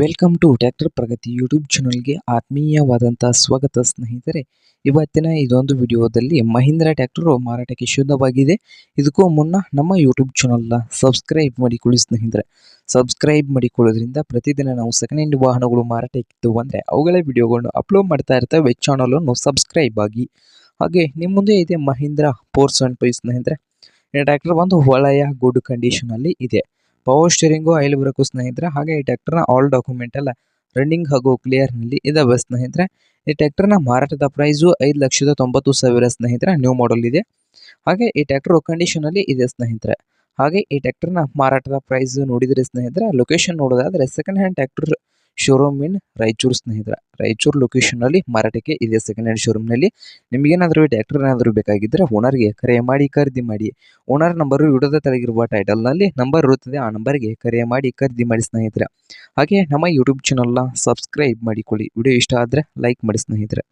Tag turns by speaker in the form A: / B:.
A: Welcome to tractor Pragati YouTube ಚಾನಲ್ಗೆ ಆತ್ಮೀಯವಾದಂಥ ಸ್ವಾಗತ ಸ್ನೇಹಿತರೆ. ಇವತ್ತಿನ ಇದೊಂದು ವಿಡಿಯೋದಲ್ಲಿ ಮಹೀಂದ್ರ ಟ್ರ್ಯಾಕ್ಟರು ಮಾರಾಟಕ್ಕೆ ಶುದ್ಧವಾಗಿದೆ. ಇದಕ್ಕೂ ಮುನ್ನ ನಮ್ಮ ಯೂಟ್ಯೂಬ್ ಚಾನಲ್ನ ಸಬ್ಸ್ಕ್ರೈಬ್ ಮಾಡಿಕೊಳ್ಳಿ ಸ್ನೇಹಿತರೆ. ಸಬ್ಸ್ಕ್ರೈಬ್ ಮಾಡಿಕೊಳ್ಳೋದ್ರಿಂದ ಪ್ರತಿದಿನ ನಾವು ಸೆಕೆಂಡ್ ಹ್ಯಾಂಡ್ ವಾಹನಗಳು ಮಾರಾಟಕ್ಕಿತ್ತು ಅಂದರೆ ಅವುಗಳ ವಿಡಿಯೋಗಳನ್ನು ಅಪ್ಲೋಡ್ ಮಾಡ್ತಾ ಇರ್ತೇವೆ. ಚಾನಲನ್ನು ಸಬ್ಸ್ಕ್ರೈಬ್ ಆಗಿ. ಹಾಗೆ ನಿಮ್ಮ ಮುಂದೆ ಇದೆ ಮಹೀಂದ್ರ ಫೋರ್ ಸೆವೆನ್ ಫೈವ್ ಸ್ನೇಹಿತರೆ. ಈ ಒಂದು ಒಳ್ಳೆಯ ಗುಡ್ ಕಂಡೀಷನಲ್ಲಿ ಇದೆ. ಪವರ್ ಸ್ಟೇರಿಂಗು ಆಯಿಲ್ ಬ್ರೇಕು ಸ್ನೇಹಿತರೆ, ಹಾಗೆ ಈ ಟ್ರ್ಯಾಕ್ಟರ್ನ ಆಲ್ ಡಾಕ್ಯುಮೆಂಟ್ ಎಲ್ಲ ರನ್ನಿಂಗ್ ಹಾಗೂ ಕ್ಲಿಯರ್ನಲ್ಲಿ ಇದಾವೆ ಸ್ನೇಹಿತರೆ. ಈ ಟ್ಯಾಕ್ಟರ್ನ ಮಾರಾಟದ ಪ್ರೈಸು ಐದು ಲಕ್ಷದ ತೊಂಬತ್ತು ಸಾವಿರ ಸ್ನೇಹಿತರೆ ನ್ಯೂ ಮಾಡಲ್ ಇದೆ. ಹಾಗೆ ಈ ಟ್ಯಾಕ್ಟರ್ ಕಂಡೀಷನಲ್ಲಿ ಇದೆ ಸ್ನೇಹಿತರೆ. ಹಾಗೆ ಈ ಟ್ಯಾಕ್ಟರ್ನ ಮಾರಾಟದ ಪ್ರೈಸ್ ನೋಡಿದರೆ ಸ್ನೇಹಿತರೆ ಲೊಕೇಶನ್ ನೋಡೋದಾದರೆ second hand tractor showroom in Raichur ಸ್ನೇಹಿತರ. ರಾಯಚೂರು ಲೊಕೇಶನಲ್ಲಿ ಮಾರಾಟಕ್ಕೆ ಇದೆ ಸೆಕೆಂಡ್ ಹ್ಯಾಂಡ್ ಶೋರೂಮ್ನಲ್ಲಿ ನಿಮಗೇನಾದರೂ ಟ್ರ್ಯಾಕ್ಟರ್ ಏನಾದರೂ ಬೇಕಾಗಿದ್ದರೆ ಓನರ್ಗೆ ಕರೆ ಮಾಡಿ ಖರೀದಿ ಮಾಡಿ. ಓನರ್ ನಂಬರು ವಿಡಿಯೋದ ತೆಳಗಿರುವ ಟೈಟಲ್ನಲ್ಲಿ ನಂಬರ್ ಇರುತ್ತದೆ, ಆ ನಂಬರ್ಗೆ ಕರೆ ಮಾಡಿ ಖರೀದಿ ಮಾಡಿ ಸ್ನೇಹಿತರ. ಹಾಗೆ ನಮ್ಮ ಯೂಟ್ಯೂಬ್ ಚಾನಲ್ನ ಸಬ್ಸ್ಕ್ರೈಬ್ ಮಾಡಿಕೊಳ್ಳಿ. ವಿಡಿಯೋ ಇಷ್ಟ ಆದರೆ ಲೈಕ್ ಮಾಡಿ ಸ್ನೇಹಿತರೆ.